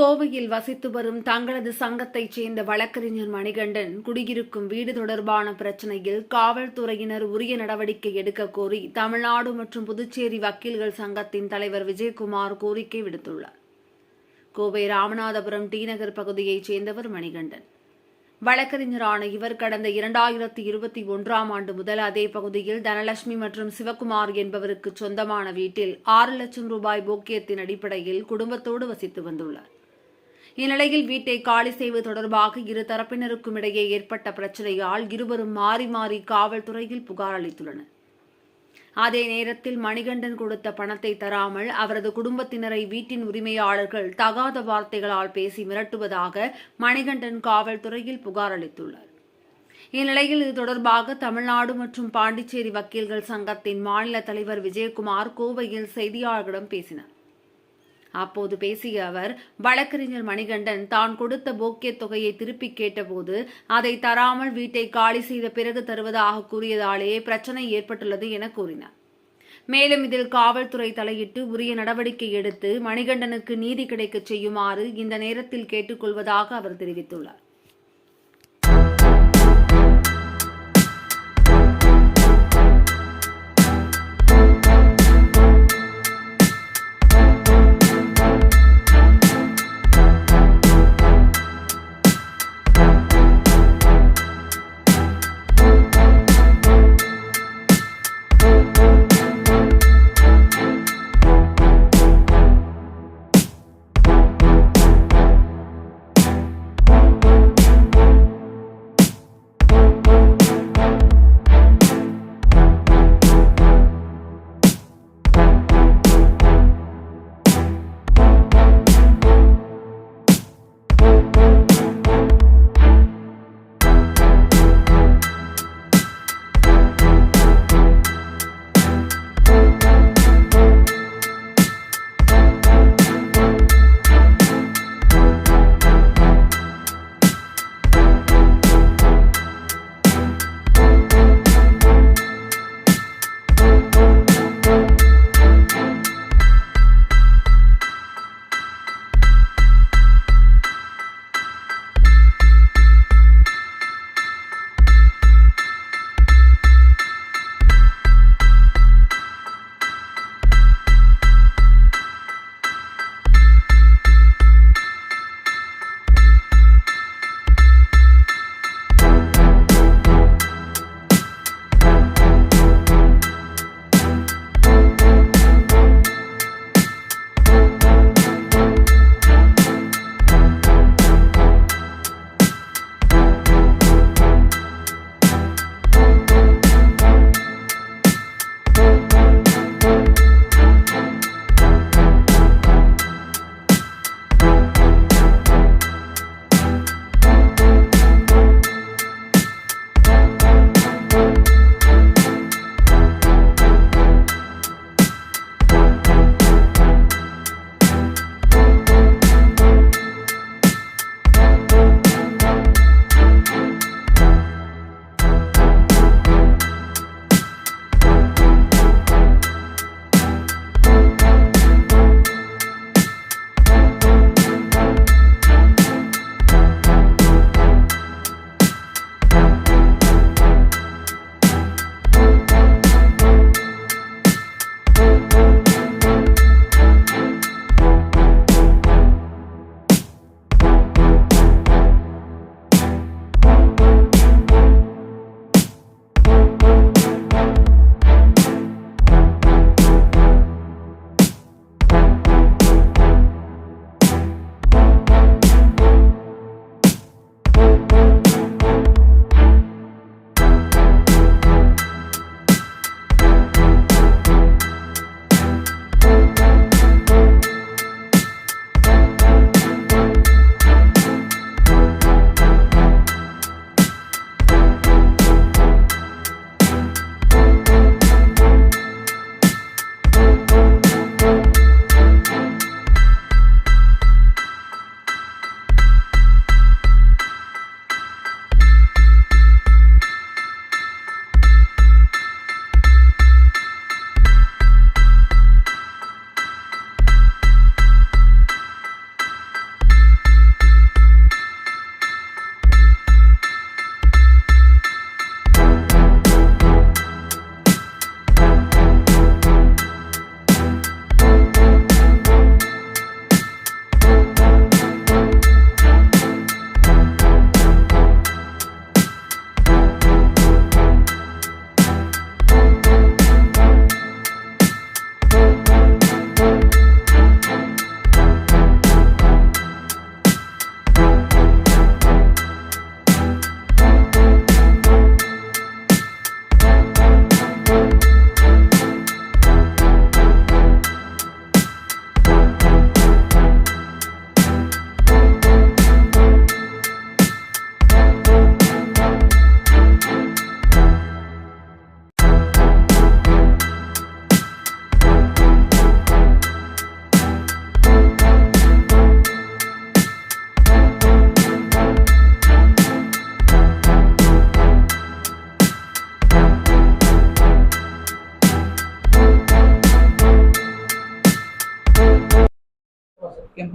கோவையில் வசித்து வரும் தங்களது சங்கத்தைச் சேர்ந்த வழக்கறிஞர் மணிகண்டன் குடியிருக்கும் வீடு தொடர்பான பிரச்சினையில் காவல்துறையினர் உரிய நடவடிக்கை எடுக்க கோரி தமிழ்நாடு மற்றும் புதுச்சேரி வக்கீல்கள் சங்கத்தின் தலைவர் விஜயகுமார் கோரிக்கை விடுத்துள்ளார். கோவை ராமநாதபுரம் டி நகர் பகுதியைச் சேர்ந்தவர் மணிகண்டன். வழக்கறிஞரான இவர் கடந்த இரண்டாயிரத்தி இருபத்தி ஒன்றாம் ஆண்டு முதல் அதே பகுதியில் தனலட்சுமி மற்றும் சிவகுமார் என்பவருக்கு சொந்தமான வீட்டில் ஆறு லட்சம் ரூபாய் போக்கியத்தின் அடிப்படையில் குடும்பத்தோடு வசித்து வந்துள்ளார். இந்நிலையில் வீட்டை காலி செய்வது தொடர்பாக இரு தரப்பினருக்கும் இடையே ஏற்பட்ட பிரச்சனையால் இருவரும் மாறி மாறி காவல்துறையில் புகார் அளித்துள்ளனர். அதே நேரத்தில் மணிகண்டன் கொடுத்த பணத்தை தராமல் அவரது குடும்பத்தினரை வீட்டின் உரிமையாளர்கள் தகாத வார்த்தைகளால் பேசி மிரட்டுவதாக மணிகண்டன் காவல்துறையில் புகார் அளித்துள்ளார். இந்நிலையில் இது தொடர்பாக தமிழ்நாடு மற்றும் பாண்டிச்சேரி வக்கீல்கள் சங்கத்தின் மாநில தலைவர் விஜயகுமார் கோவையில் செய்தியாளர்களிடம் பேசினார். அப்போது பேசிய அவர் வழக்கறிஞர் மணிகண்டன் தான் கொடுத்த போக்கிய தொகையை திருப்பி கேட்டபோது அதை தராமல் வீட்டை காலி செய்த பிறகு தருவதாக கூறியதாலேயே பிரச்சனை ஏற்பட்டுள்ளது என கூறினார். மேலும் இதில் காவல்துறை தலையிட்டு உரிய நடவடிக்கை எடுத்து மணிகண்டனுக்கு நீதி கிடைக்கச் செய்யுமாறு இந்த நேரத்தில் கேட்டுக்கொள்வதாக அவர் தெரிவித்துள்ளார்.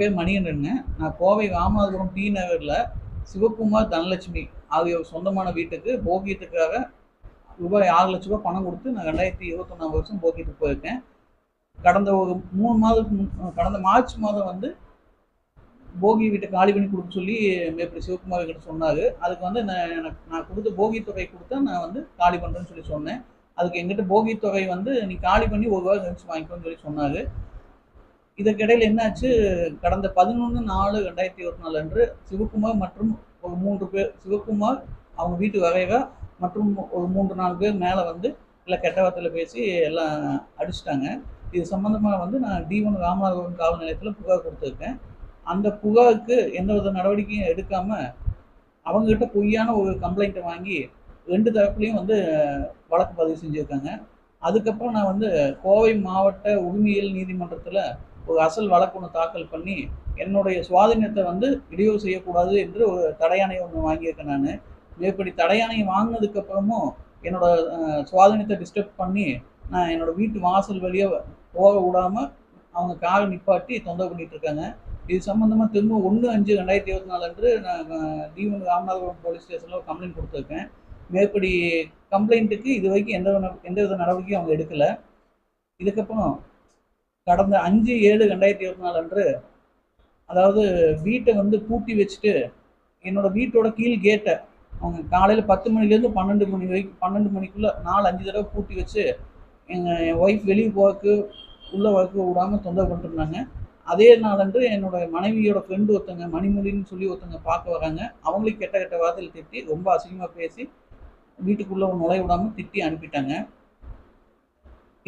பேர் மணிகண்டனுங்க நான் கோவை ராமநாதபுரம் டி நகரில் சிவகுமார் தனலட்சுமி ஆகியோர் சொந்தமான வீட்டுக்கு போகியத்துக்காக ரூபாய் ஆறு லட்ச ரூபாய் பணம் கொடுத்து நான் ரெண்டாயிரத்தி இருபத்தொன்னாம் வருஷம் போக்கியத்துக்கு போயிருக்கேன். கடந்த ஒரு மூணு மாதத்துக்கு முன் கடந்த மார்ச் மாதம் வந்து போகி வீட்டை காலி பண்ணி கொடுக்க சொல்லி மேற்படி சிவகுமார் கிட்ட சொன்னார். அதுக்கு வந்து நான் எனக்கு நான் கொடுத்த போகி தொகை கொடுத்தா நான் வந்து காலி பண்ணுறேன்னு சொல்லி சொன்னேன். அதுக்கு எங்கிட்ட போகி தொகை வந்து நீ காலி பண்ணி ஒரு ரூபா கழிச்சு வாங்கிக்கோன்னு சொல்லி சொன்னார். இதற்கிடையில் என்னாச்சு? கடந்த பதினொன்று நாலு ரெண்டாயிரத்தி இருபத்தி நாலு அன்று சிவகுமார் மற்றும் ஒரு மூன்று பேர் சிவகுமார் அவங்க வீட்டு வகைவா மற்றும் ஒரு மூன்று நாலு பேர் மேலே வந்து எல்லாம் கெட்ட வார்த்தையில் பேசி எல்லாம் அடிச்சிட்டாங்க. இது சம்மந்தமாக வந்து நான் டிவன் ராமநாதபுரம் காவல் நிலையத்தில் புகார் கொடுத்துருக்கேன். அந்த புகாருக்கு எந்த வித நடவடிக்கையும் எடுக்காமல் அவங்ககிட்ட பொய்யான ஒரு கம்ப்ளைண்ட்டை வாங்கி ரெண்டு தரப்புலையும் வந்து வழக்கு பதிவு செஞ்சுருக்காங்க. அதுக்கப்புறம் நான் வந்து கோவை மாவட்ட உரிமையியல் நீதிமன்றத்தில் ஒரு அசல் வழக்கு ஒன்று தாக்கல் பண்ணி என்னுடைய சுவாதீனத்தை வந்து இடையூறு செய்யக்கூடாது என்று ஒரு தடையாணை ஒன்று வாங்கியிருக்கேன் நான். மேற்படி தடையாணை வாங்கினதுக்கு அப்புறமும் என்னோட சுவாதீனத்தை டிஸ்டர்ப் பண்ணி நான் என்னோட வீட்டு வாசல் வழியாக போக விடாமல் அவங்க காரை நிப்பாட்டி தொந்தரவு பண்ணிட்டு இருக்காங்க இது சம்மந்தமாக திரும்ப ஒன்று அஞ்சு ரெண்டாயிரத்தி இருபத்தி நாலு அன்று நான் டிவன் ராமநாதபுரம் போலீஸ் ஸ்டேஷனில் ஒரு கம்ப்ளைண்ட் கொடுத்துருக்கேன். மேற்படி கம்ப்ளைண்ட்டுக்கு இது வரைக்கும் எந்த வித- எந்த வித நடவடிக்கையும் அவங்க எடுக்கலை. இதுக்கப்புறம் கடந்த அஞ்சு ஏழு ரெண்டாயிரத்தி இருபத்தி நாலு அன்று அதாவது வீட்டை வந்து பூட்டி வச்சுட்டு என்னோட வீட்டோட கீழ் கேட்டை அவங்க காலையில் பத்து மணிலேருந்து பன்னெண்டு மணி வரைக்கும் பன்னெண்டு மணிக்குள்ளே நாலு அஞ்சு தடவை பூட்டி வச்சு எங்கள் என் ஒய்ஃப் வெளியே போகிறதுக்கு உள்ளே வரக்கு விடாமல் தொந்தரவு பண்ணிருந்தாங்க அதே நாளன்று என்னோட மனைவியோட ஃப்ரெண்டு ஒருத்தங்க மணிமொழின்னு சொல்லி ஒருத்தங்க பார்க்க வராங்க. அவங்களுக்கு கெட்ட கெட்ட வார்த்தையில் திட்டி ரொம்ப அசிங்கமாக பேசி வீட்டுக்குள்ளே நுழைய விடாமல் திட்டி அனுப்பிட்டாங்க.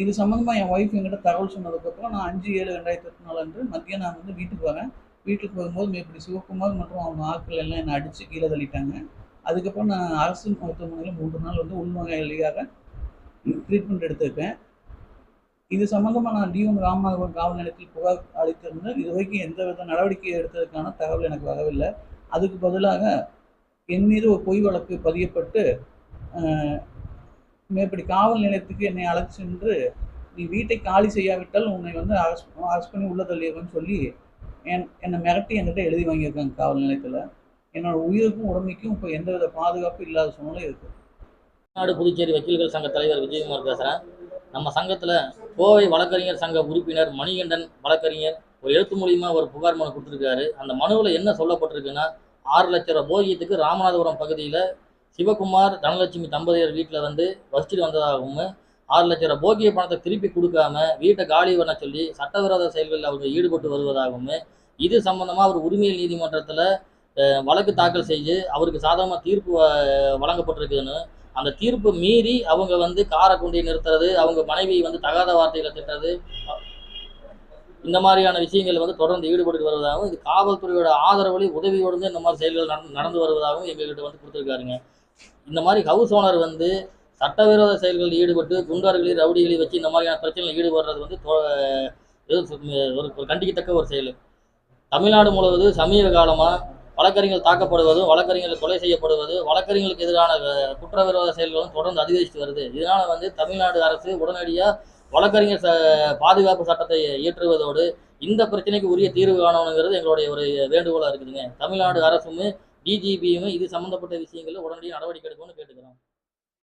இது சம்மந்தமாக என் ஒய்ஃப் என்கிட்ட தகவல் சொன்னதுக்கப்புறம் நான் அஞ்சு ஏழு ரெண்டாயிரத்தி இருபத்தி நாலு அன்று மதியம் நான் வந்து வீட்டுக்கு வரேன். வீட்டுக்கு வரும்போது மேற்படி சிவகுமார் மற்றும் அவங்க ஆட்கள் எல்லாம் என்னை அடித்து கீழே தள்ளிட்டாங்க. அதுக்கப்புறம் நான் அரசு மருத்துவமனையில் மூன்று நாள் வந்து உள்நோயாளியாக ட்ரீட்மெண்ட் எடுத்திருக்கேன். இது சம்மந்தமாக நான் டிஎம் ராமநாதபுரம் காவல் நிலையத்தில் புகார் அளித்திருந்தேன் இது வரைக்கும் எந்த வித நடவடிக்கை எடுத்ததுக்கான தகவல் எனக்கு வரவில்லை. அதுக்கு பதிலாக என் மீது ஒரு பொய் வழக்கு பதியப்பட்டு மேற்படி காவல் நிலையத்துக்கு என்னை அழைச்சி சென்று நீ வீட்டை காலி செய்யாவிட்டால் உன்னை வந்து அரெஸ்ட் அரெஸ்ட் பண்ணி உள்ள தள்ளிடுவேன்னு சொல்லி என் என்னை மிரட்டி என்கிட்ட எழுதி வாங்கியிருக்காங்க காவல் நிலையத்தில். என்னோடய உயிருக்கும் உடமைக்கும் இப்போ எந்தவித பாதுகாப்பும் இல்லாத சூழ்நிலை இருக்குது தமிழ்நாடு புதுச்சேரி வக்கீல்கள் சங்க தலைவர் விஜயகுமார் பேசுகிறேன் நம்ம சங்கத்தில் கோவை வழக்கறிஞர் சங்க உறுப்பினர் மணிகண்டன் வழக்கறிஞர் ஒரு எழுத்து மூலியமாக ஒரு புகார் மனு கொடுத்துருக்காரு. அந்த மனுவில் என்ன சொல்லப்பட்டிருக்குன்னா ஆறு லட்ச ரூபா போகியத்துக்கு ராமநாதபுரம் பகுதியில் சிவகுமார் தனலட்சுமி தம்பதியர் வீட்டில் வந்து வசிச்சுட்டு வந்ததாகவும் ஆறு லட்ச ரூபா போகிய பணத்தை திருப்பி கொடுக்காம வீட்டை காலி பண்ண சொல்லி சட்டவிரோத செயல்களில் அவங்க ஈடுபட்டு வருவதாகவும் இது சம்பந்தமாக அவர் உரிமையல் நீதிமன்றத்தில் வழக்கு தாக்கல் செய்து அவருக்கு சாதகமாக தீர்ப்பு வழங்கப்பட்டிருக்குதுன்னு அந்த தீர்ப்பு மீறி அவங்க வந்து காரை கொண்டு நிறுத்துறது அவங்க மனைவி வந்து தகாத வார்த்தைகளை திட்டுறது இந்த மாதிரியான விஷயங்கள் வந்து தொடர்ந்து ஈடுபட்டு வருவதாகவும் இது காவல்துறையோட ஆதரவொலி உதவியோடு இந்த மாதிரி செயல்கள் நடந்து நடந்து வருவதாகவும் எங்ககிட்ட வந்து கொடுத்துருக்காருங்க. இந்த மாதிரி ஹவுஸ் ஓனர் வந்து சட்டவிரோத செயல்களில் ஈடுபட்டு குண்டர்களை ரவுடிகளை வச்சு இந்த மாதிரியான பிரச்சனையில் ஈடுபடுறது வந்து ஒரு கண்டிக்கத்தக்க ஒரு செயல். தமிழ்நாடு முழுவதும் சமீப காலமாக வழக்கறிஞர்கள் தாக்கப்படுவதும் வழக்கறிஞர்கள் கொலை செய்யப்படுவது வழக்கறிஞர்களுக்கு எதிரான குற்றவிரோத செயல்களும் தொடர்ந்து அதிகரித்து வருது. இதனால வந்து தமிழ்நாடு அரசு உடனடியாக வழக்கறிஞர் ச பாதுகாப்பு சட்டத்தை இயற்றுவதோடு இந்த பிரச்சனைக்கு உரிய தீர்வு காணணுங்கிறது எங்களுடைய ஒரு வேண்டுகோளாக இருக்குதுங்க. தமிழ்நாடு அரசுமே டிஜிபியும் இது சம்மந்தப்பட்ட விஷயங்களில் உடனடியாக நடவடிக்கை எடுக்கணும்னு கேட்டுக்கிறோம்.